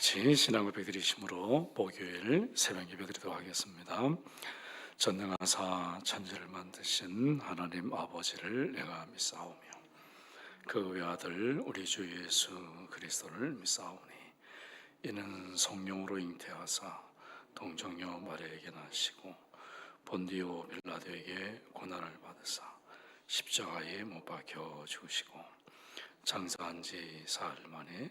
같이 신앙 고백 드리심으로 목요일 새벽 예배 드리도록 하겠습니다. 전능하사 천지를 만드신 하나님 아버지를 내가 믿사오며 그 외아들 우리 주 예수 그리스도를 믿사오니 이는 성령으로 잉태하사 동정녀 마리아에게 나시고 본디오 빌라도에게 고난을 받으사 십자가에 못 박혀 죽으시고 장사한 지 사흘 만에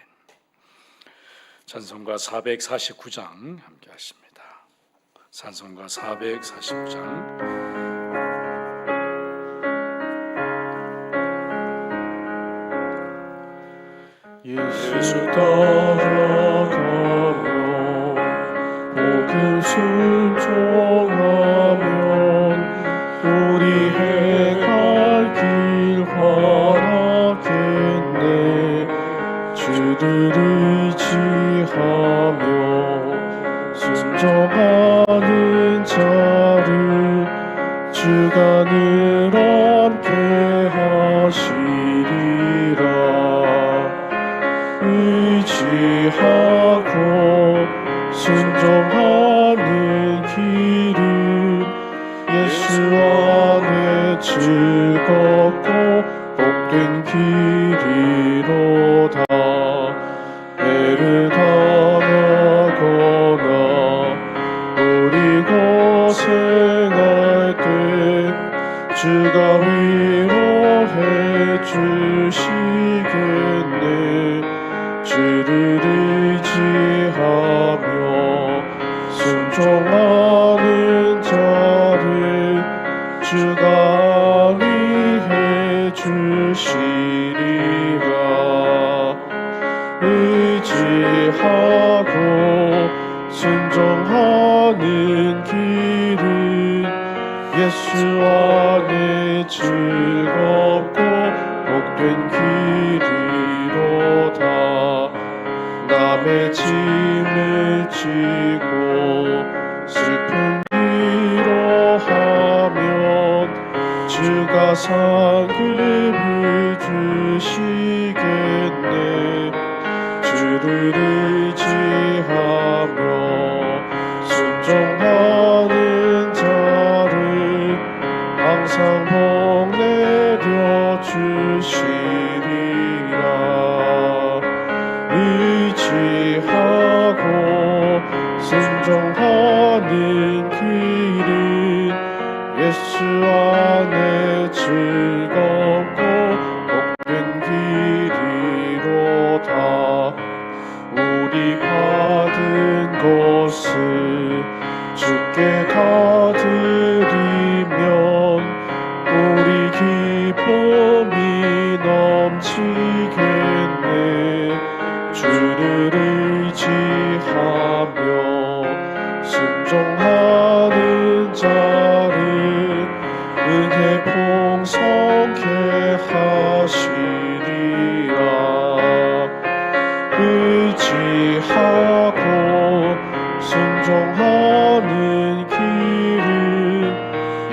찬송가 449장 함께 하십니다. 찬송가 449장 예수 따 주가 위해 주시리라. 의지하고 순종하는 길은 예수 안 주가 상급을 주시겠네. 주를 의지하며 순종하는 자를 항상 복 내려 주시리라. 의지하고 순종하는 의지하고 순종하는 길은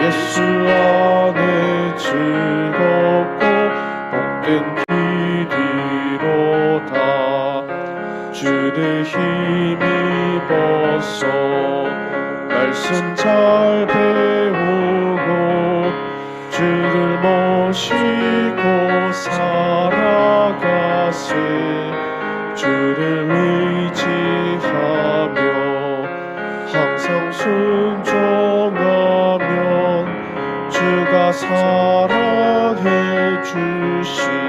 예수 안에 즐겁고 복된 길이로다 주를 힘입어서 말씀 잘 배우고 주를 모시고 살아가세 주를 의지하며 항상 순종하면 주가 사랑해 주시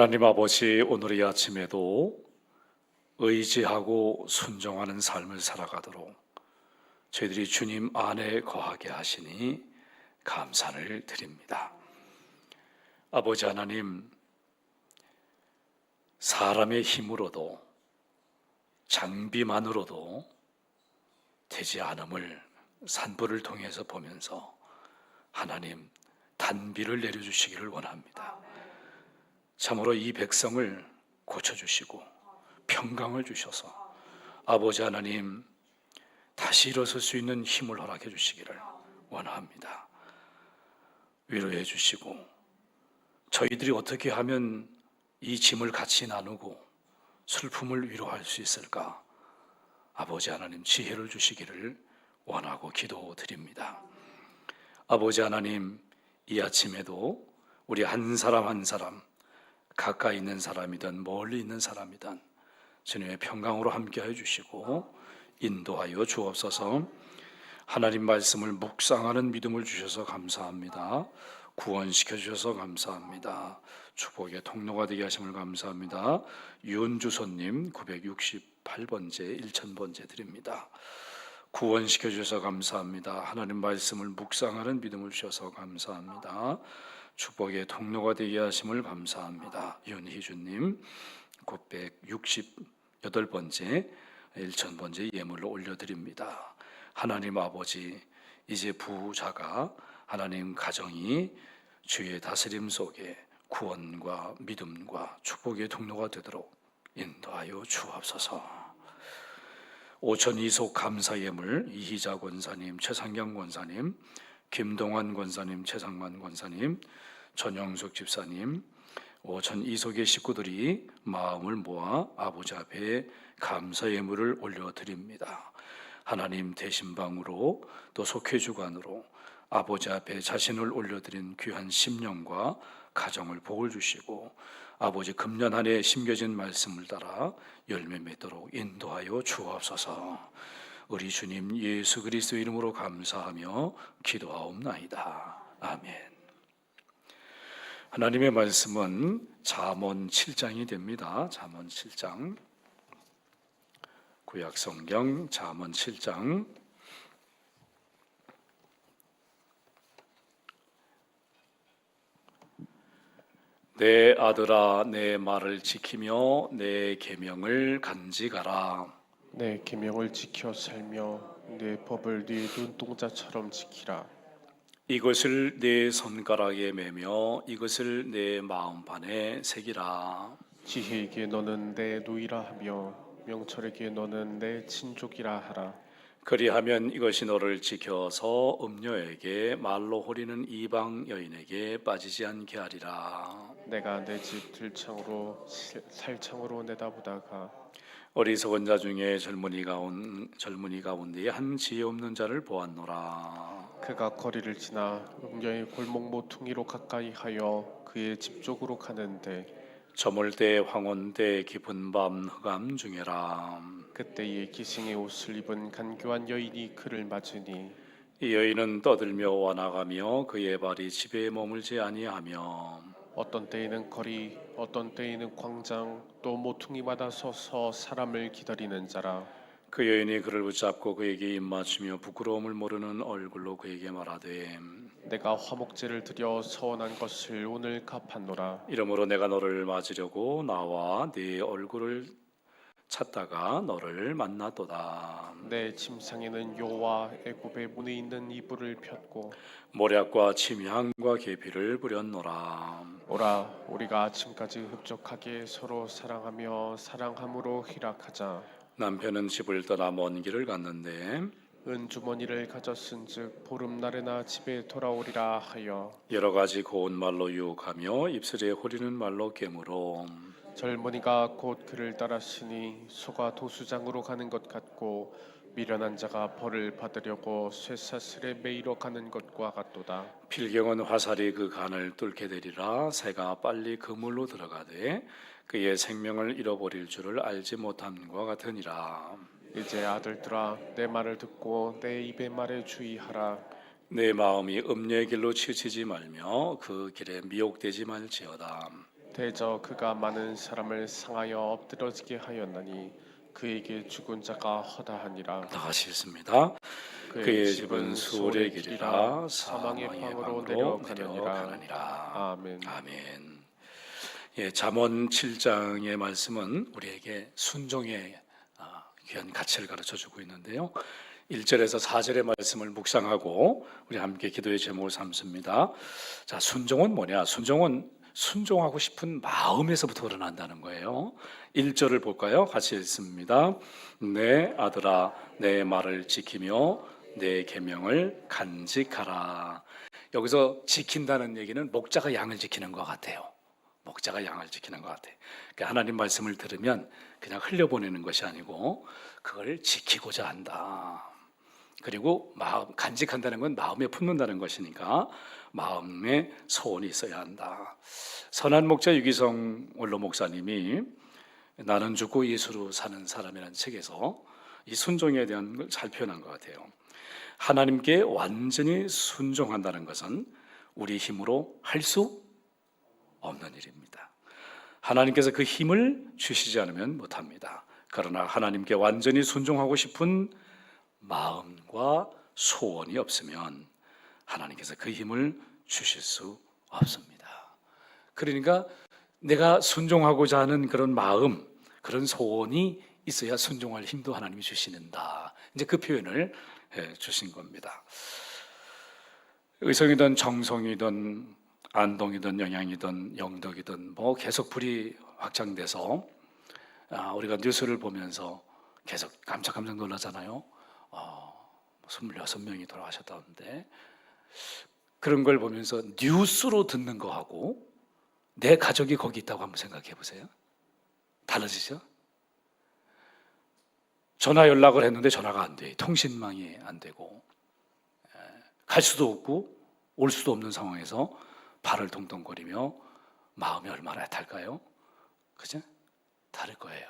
하나님 아버지 오늘 이 아침에도 의지하고 순종하는 삶을 살아가도록 저희들이 주님 안에 거하게 하시니 감사를 드립니다. 아버지 하나님 사람의 힘으로도 장비만으로도 되지 않음을 산불을 통해서 보면서 하나님 단비를 내려주시기를 원합니다. 참으로 이 백성을 고쳐주시고 평강을 주셔서 아버지 하나님 다시 일어설 수 있는 힘을 허락해 주시기를 원합니다. 위로해 주시고 저희들이 어떻게 하면 이 짐을 같이 나누고 슬픔을 위로할 수 있을까? 아버지 하나님 지혜를 주시기를 원하고 기도드립니다. 아버지 하나님 이 아침에도 우리 한 사람 한 사람 가까이 있는 사람이든 멀리 있는 사람이든 주님의 평강으로 함께해 주시고 인도하여 주옵소서. 하나님 말씀을 묵상하는 믿음을 주셔서 감사합니다. 구원시켜 주셔서 감사합니다. 축복의 통로가 되게 하심을 감사합니다. 윤주선님 968번째 1000번째 드립니다. 구원시켜 주셔서 감사합니다. 하나님 말씀을 묵상하는 믿음을 주셔서 감사합니다. 축복의 통로가 되게 하심을 감사합니다. 윤희준님 968번째 1000번째 예물로 올려드립니다. 하나님 아버지 이제 부자가 하나님 가정이 주의 다스림 속에 구원과 믿음과 축복의 통로가 되도록 인도하여 주옵소서. 오천 이속 감사 예물 이희자 권사님, 최상경 권사님, 김동환 권사님, 최상만 권사님, 전영숙 집사님, 오천 이속의 식구들이 마음을 모아 아버지 앞에 감사 예물을 올려드립니다. 하나님 대신방으로 또 속회주관으로 아버지 앞에 자신을 올려드린 귀한 심령과 가정을 복을 주시고 아버지 금년 한해 심겨진 말씀을 따라 열매 맺도록 인도하여 주옵소서. 우리 주님 예수 그리스도 이름으로 감사하며 기도하옵나이다. 아멘. 하나님의 말씀은 잠언 7장이 됩니다. 잠언 7장. 구약 성경 잠언 7장 내 아들아 내 말을 지키며 내 계명을 간직하라 내 계명을 지켜 살며 내 법을 네 눈동자처럼 지키라. 이것을 내 손가락에 매며 이것을 내 마음판에 새기라 지혜에게 너는 내 누이라 하며 명철에게 너는 내 친족이라 하라. 그리하면 이것이 너를 지켜서 음녀에게 말로 호리는 이방 여인에게 빠지지 않게 하리라 내가 내 집 들창으로 실- 살창으로 내다보다가 어리석은 자 중에 젊은이 가운 젊은이 가운데에 한 지혜 없는 자를 보았노라. 그가 거리를 지나 음녀의 골목 모퉁이로 가까이 하여 그의 집 쪽으로 가는데 저물 때 황혼 때 깊은 밤 흑암 중에라. 그때에 기생의 옷을 입은 간교한 여인이 그를 맞으니 이 여인은 떠들며 와나가며 그의 발이 집에 머물지 아니하며 어떤 때에는 거리 어떤 때에는 광장 또 모퉁이마다 서서 사람을 기다리는 자라. 그 여인이 그를 붙잡고 그에게 입맞추며 부끄러움을 모르는 얼굴로 그에게 말하되 내가 화목제를 드려 서원한 것을 오늘 갚았노라. 이러므로 내가 너를 맞으려고 나와 네 얼굴을 찾다가 너를 만났도다. 내 침상에는 요와 애굽의 문에 있는 이불을 폈고 모략과 침향과 계피를 부렸노라. 오라 우리가 아침까지 흡족하게 서로 사랑하며 사랑함으로 희락하자 남편은 집을 떠나 먼 길을 갔는데 은주머니를 가졌은즉 보름날에나 집에 돌아오리라 하여 여러 가지 고운 말로 유혹하며 입술에 호리는 말로 깨물어 젊은이가 곧 그를 따랐으니 소가 도수장으로 가는 것 같고 미련한 자가 벌을 받으려고 쇠사슬에 매이러 가는 것과 같도다. 필경은 화살이 그 간을 뚫게 되리라 새가 빨리 그물로 들어가되 그의 생명을 잃어버릴 줄을 알지 못함과 같으니라 이제 아들들아 내 말을 듣고 내 입의 말에 주의하라. 내 마음이 음녀의 길로 치우치지 말며 그 길에 미혹되지 말지어다 대저 그가 많은 사람을 상하여 엎드러지게 하였나니 그에게 죽은 자가 허다하니라 나가시겠습니다. 그의 집은 수월의 길이라 사망의 방으로 내려가느니라. 아멘 아멘. 예, 잠언 7장의 말씀은 우리에게 순종의 아, 귀한 가치를 가르쳐 주고 있는데요. 1절에서 4절의 말씀을 묵상하고 우리 함께 기도의 제목을 삼습니다. 자, 순종은 뭐냐? 순종은 순종하고 싶은 마음에서부터 일어난다는 거예요. 1절을 볼까요? 같이 읽습니다. 내 아들아 내 말을 지키며 내 계명을 간직하라. 여기서 지킨다는 얘기는 목자가 양을 지키는 것 같아요. 목자가 양을 지키는 것 같아요. 그러니까 하나님 말씀을 들으면 그냥 흘려보내는 것이 아니고 그걸 지키고자 한다. 그리고 마음 간직한다는 건 마음에 품는다는 것이니까 마음에 소원이 있어야 한다. 선한 목자 유기성 원로 목사님이 나는 죽고 예수로 사는 사람이라는 책에서 이 순종에 대한 걸 잘 표현한 것 같아요. 하나님께 완전히 순종한다는 것은 우리 힘으로 할 수 없는 일입니다. 하나님께서 그 힘을 주시지 않으면 못합니다. 그러나 하나님께 완전히 순종하고 싶은 마음과 소원이 없으면 하나님께서 그 힘을 주실 수 없습니다. 그러니까 내가 순종하고자 하는 그런 마음, 그런 소원이 있어야 순종할 힘도 하나님이 주시는다. 이제 그 표현을 해 주신 겁니다. 의성이든 정성이든 안동이든 영양이든 영덕이든 뭐 계속 불이 확장돼서 아, 우리가 뉴스를 보면서 계속 깜짝깜짝 놀라잖아요. 어, 26명이 돌아가셨다는데 그런 걸 보면서 뉴스로 듣는 거하고 내 가족이 거기 있다고 한번 생각해 보세요. 달라지죠? 전화 연락을 했는데 전화가 안 돼. 통신망이 안 되고 에, 갈 수도 없고 올 수도 없는 상황에서 발을 동동거리며 마음이 얼마나 탈까요? 그죠? 다를 거예요.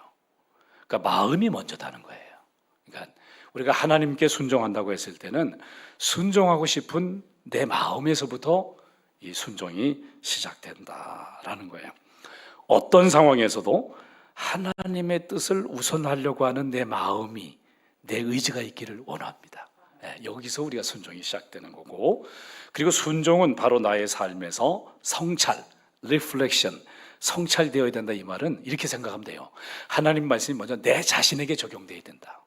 그러니까 마음이 먼저 다는 거예요. 그러니까 우리가 하나님께 순종한다고 했을 때는 순종하고 싶은 내 마음에서부터 이 순종이 시작된다라는 거예요. 어떤 상황에서도 하나님의 뜻을 우선하려고 하는 내 마음이 내 의지가 있기를 원합니다. 예, 여기서 우리가 순종이 시작되는 거고 그리고 순종은 바로 나의 삶에서 성찰, 리플렉션, 성찰되어야 된다 이 말은 이렇게 생각하면 돼요. 하나님 말씀이 먼저 내 자신에게 적용돼야 된다.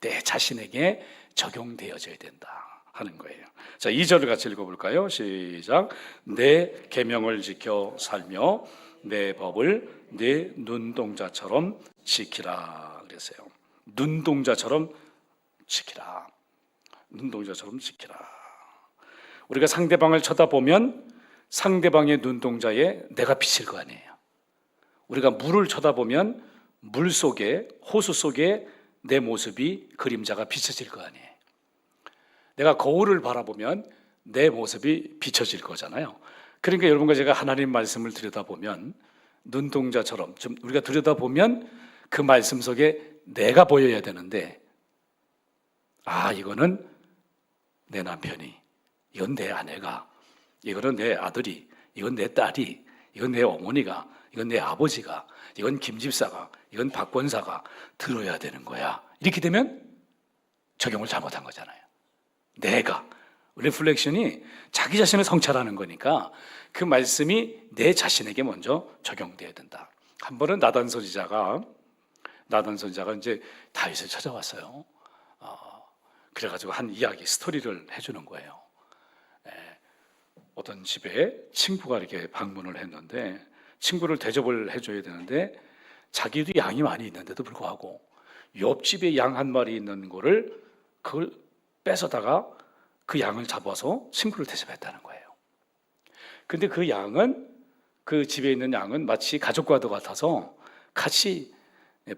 내 자신에게 적용되어져야 된다 하는 거예요. 자, 2절을 같이 읽어 볼까요? 시작. 내 계명을 지켜 살며 내 법을 내 눈동자처럼 지키라 그랬어요. 눈동자처럼 지키라. 눈동자처럼 지키라. 우리가 상대방을 쳐다보면 상대방의 눈동자에 내가 비칠 거 아니에요. 우리가 물을 쳐다보면 물 속에 호수 속에 내 모습이 그림자가 비춰질 거 아니에요. 내가 거울을 바라보면 내 모습이 비춰질 거잖아요. 그러니까 여러분과 제가 하나님 말씀을 들여다보면 눈동자처럼 좀 우리가 들여다보면 그 말씀 속에 내가 보여야 되는데 아 이거는 내 남편이 이건 내 아내가 이거는 내 아들이 이건 내 딸이 이건 내 어머니가 이건 내 아버지가 이건 김집사가 이건 박권사가 들어야 되는 거야 이렇게 되면 적용을 잘못한 거잖아요 내가. 리플렉션이 자기 자신을 성찰하는 거니까 그 말씀이 내 자신에게 먼저 적용돼야 된다. 한 번은 나단 선지자가 나단 선지자가 이제 다윗을 찾아왔어요. 어, 그래가지고 한 이야기 스토리를 해주는 거예요. 어떤 집에 친구가 이렇게 방문을 했는데 친구를 대접을 해줘야 되는데 자기도 양이 많이 있는데도 불구하고 옆집에 양 한 마리 있는 거를 그걸 뺏어다가 그 양을 잡아서 친구를 대접했다는 거예요. 근데 그 양은 그 집에 있는 양은 마치 가족과도 같아서 같이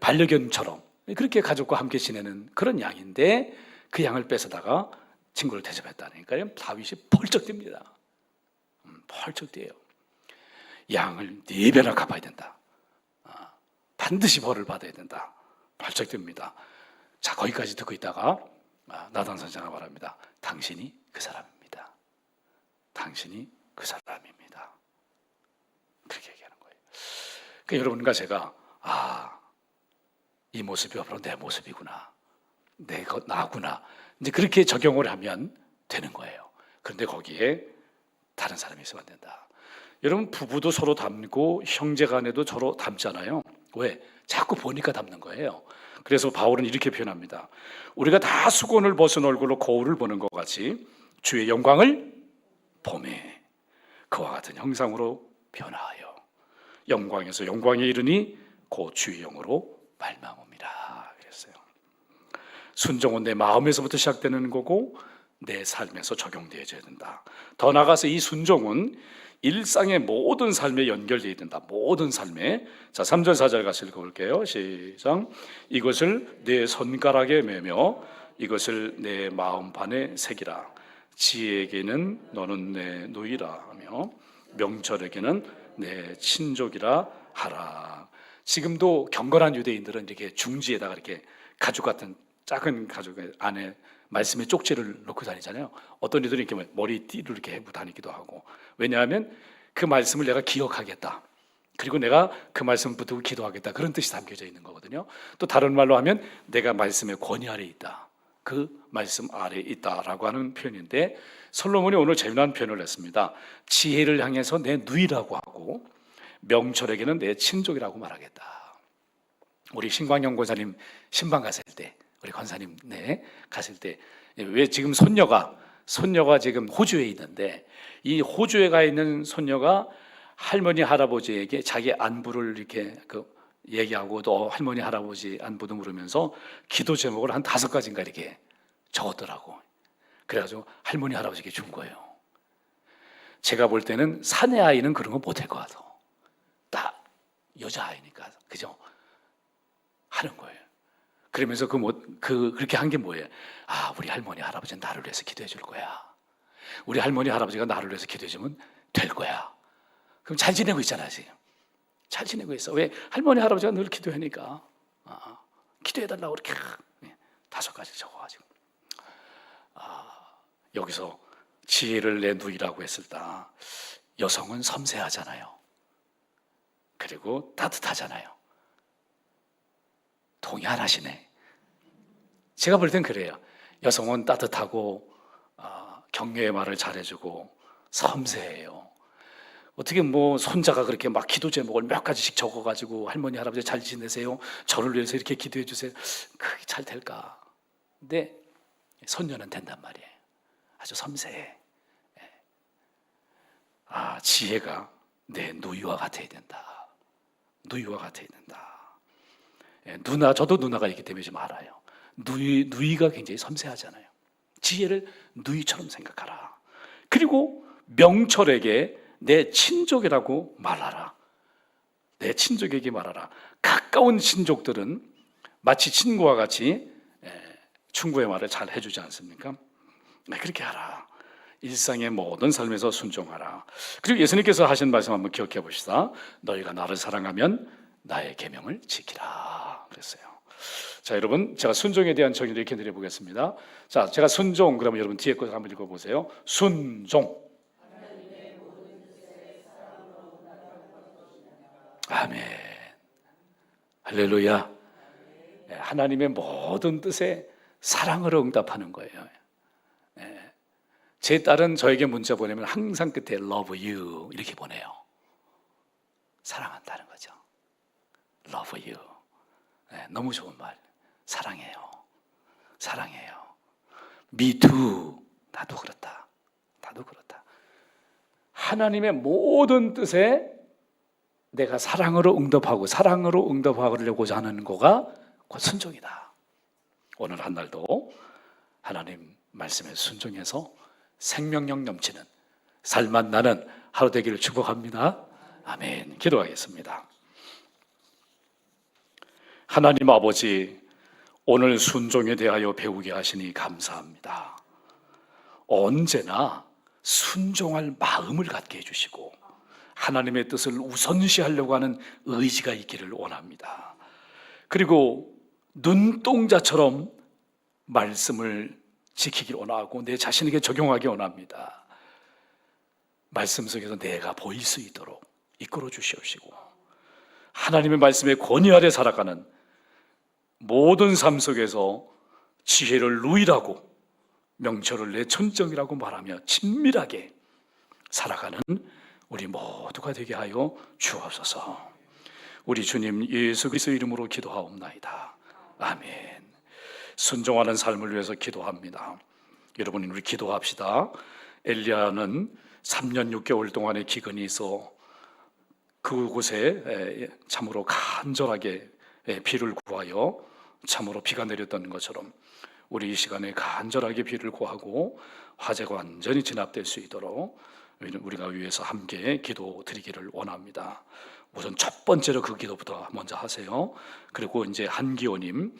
반려견처럼 그렇게 가족과 함께 지내는 그런 양인데 그 양을 뺏어다가 친구를 대접했다니까요. 다윗이 펄쩍 뜁니다. 음, 펄쩍 뛰어요. 양을 네 배나 갚아야 된다. 아, 반드시 벌을 받아야 된다. 펄쩍 뜁니다. 자 거기까지 듣고 있다가 아, 나단 선생가 말합니다. 당신이 그 사람입니다. 당신이 그 사람입니다. 그렇게 얘기하는 거예요. 그 여러분과 제가 아, 이 모습이 바로 내 모습이구나. 내 것 나구나. 이제 그렇게 적용을 하면 되는 거예요. 그런데 거기에 다른 사람이 있으면 안 된다. 여러분 부부도 서로 닮고 형제 간에도 서로 닮잖아요. 왜? 자꾸 보니까 닮는 거예요. 그래서 바울은 이렇게 표현합니다. 우리가 다 수건을 벗은 얼굴로 거울을 보는 것 같이 주의 영광을 봄에 그와 같은 형상으로 변화하여 영광에서 영광에 이르니 곧 주의 영으로 말망옵니다. 그랬어요. 순종은 내 마음에서부터 시작되는 거고 내 삶에서 적용되어져야 된다. 더 나아가서 이 순종은 일상의 모든 삶에 연결되어야 된다. 모든 삶에. 자, 3절 4절 같이 읽어볼게요. 시작. 이것을 내 손가락에 매며 이것을 내 마음판에 새기라. 지혜에게는 너는 내 누이라 하며 명철에게는 내 친족이라 하라. 지금도 경건한 유대인들은 이렇게 중지에다가 이렇게 가죽 같은 작은 가죽 안에 말씀의 쪽지를 넣고 다니잖아요. 어떤 이들은 이렇게 머리띠를 이렇게 해고 다니기도 하고. 왜냐하면 그 말씀을 내가 기억하겠다. 그리고 내가 그 말씀 붙들고 기도하겠다. 그런 뜻이 담겨져 있는 거거든요. 또 다른 말로 하면 내가 말씀의 권위 아래 있다. 그 말씀 아래 있다라고 하는 표현인데 솔로몬이 오늘 재미난 표현을 했습니다. 지혜를 향해서 내 누이라고 하고 명철에게는 내 친족이라고 말하겠다. 우리 신광영 권사님 신방 갔을 때 우리 권사님 네 갔을 때 왜 지금 손녀가 손녀가 지금 호주에 있는데 이 호주에 가 있는 손녀가 할머니 할아버지에게 자기 안부를 이렇게 그 얘기하고 또 할머니 할아버지 안부도 물으면서 기도 제목을 한 다섯 가지인가 이렇게 적었더라고. 그래가지고 할머니 할아버지에게 준 거예요. 제가 볼 때는 사내 아이는 그런 거 못할 것 같아. 딱 여자 아이니까 그죠? 하는 거예요. 그러면서 그 뭐, 그, 그렇게 한 게 뭐예요? 아, 우리 할머니, 할아버지는 나를 위해서 기도해 줄 거야. 우리 할머니, 할아버지가 나를 위해서 기도해 주면 될 거야. 그럼 잘 지내고 있잖아, 지금. 잘 지내고 있어. 왜? 할머니, 할아버지가 늘 기도하니까. 아, 기도해 달라고 이렇게 네, 다섯 가지 적어가지고. 아, 여기서 지혜를 내 누이라고 했을 때, 여성은 섬세하잖아요. 그리고 따뜻하잖아요. 동의 안 하시네. 제가 볼 땐 그래요. 여성은 따뜻하고 아, 격려의 말을 잘해주고 섬세해요. 어떻게 뭐 손자가 그렇게 막 기도 제목을 몇 가지씩 적어가지고 할머니 할아버지 잘 지내세요. 저를 위해서 이렇게 기도해 주세요. 그게 잘 될까? 근데 손녀는 된단 말이에요. 아주 섬세해. 예. 아 지혜가 내 누이와 같아야 된다. 누이와 같아야 된다. 예, 누나 저도 누나가 있기 때문에 좀 알아요. 누이 누이가 굉장히 섬세하잖아요. 지혜를 누이처럼 생각하라. 그리고 명철에게 내 친족이라고 말하라. 내 친족에게 말하라. 가까운 친족들은 마치 친구와 같이 예, 충고의 말을 잘 해주지 않습니까? 네, 그렇게 하라. 일상의 모든 삶에서 순종하라. 그리고 예수님께서 하신 말씀 한번 기억해 봅시다. 너희가 나를 사랑하면 나의 계명을 지키라. 그랬어요. 자, 여러분, 제가 순종에 대한 정의를 이렇게 드려보겠습니다. 자, 제가 순종, 그러면 여러분 뒤에 것을 한번 읽어보세요. 순종. 아멘. 할렐루야. 네, 하나님의 모든 뜻에 사랑으로 응답하는 거예요. 네. 제 딸은 저에게 문자 보내면 항상 끝에 love you 이렇게 보내요. 사랑한다는 거죠. love you. 네, 너무 좋은 말. 사랑해요. 사랑해요. too. 나도 그렇다. 나도 그렇다. 하나님의 모든 뜻에 내가 사랑으로 응답하고 사랑으로 응답하려고자 하는 거가 곧 순종이다. 오늘 한 날도 하나님 말씀에 순종해서 생명력 넘치는 살만 나는 하루 되기를 축복합니다. 아멘. 기도하겠습니다. 하나님 아버지, 오늘 순종에 대하여 배우게 하시니 감사합니다. 언제나 순종할 마음을 갖게 해주시고 하나님의 뜻을 우선시하려고 하는 의지가 있기를 원합니다. 그리고 눈동자처럼 말씀을 지키기 원하고 내 자신에게 적용하기 원합니다. 말씀 속에서 내가 보일 수 있도록 이끌어 주시옵시고 하나님의 말씀에 권위 아래 살아가는 모든 삶 속에서 지혜를 누이라고 명철을 내 천정이라고 말하며 친밀하게 살아가는 우리 모두가 되게 하여 주옵소서. 우리 주님 예수 그리스도 이름으로 기도하옵나이다. 아멘. 순종하는 삶을 위해서 기도합니다. 여러분 우리 기도합시다. 엘리야는 3년 6개월 동안의 기근이 있어 그곳에 에, 참으로 간절하게 에, 비를 구하여 참으로 비가 내렸던 것처럼 우리 이 시간에 간절하게 비를 구하고 화재가 완전히 진압될 수 있도록 우리가 위해서 함께 기도 드리기를 원합니다. 우선 첫 번째로 그 기도부터 먼저 하세요. 그리고 이제 한기호님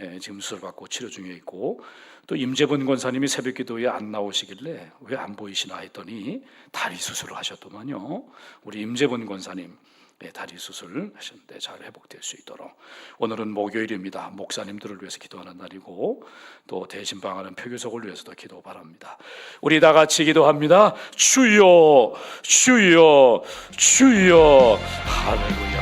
예, 지금 수술 받고 치료 중에 있고 또 임재본 권사님이 새벽 기도에 안 나오시길래 왜 안 보이시나 했더니 다리 수술을 하셨더만요. 우리 임재본 권사님 예, 다리 수술 하셨는데 잘 회복될 수 있도록 오늘은 목요일입니다. 목사님들을 위해서 기도하는 날이고 또 대신 방하는 표교석을 위해서도 기도 바랍니다. 우리 다 같이 기도합니다. 주여, 주여, 주여, 할렐루야.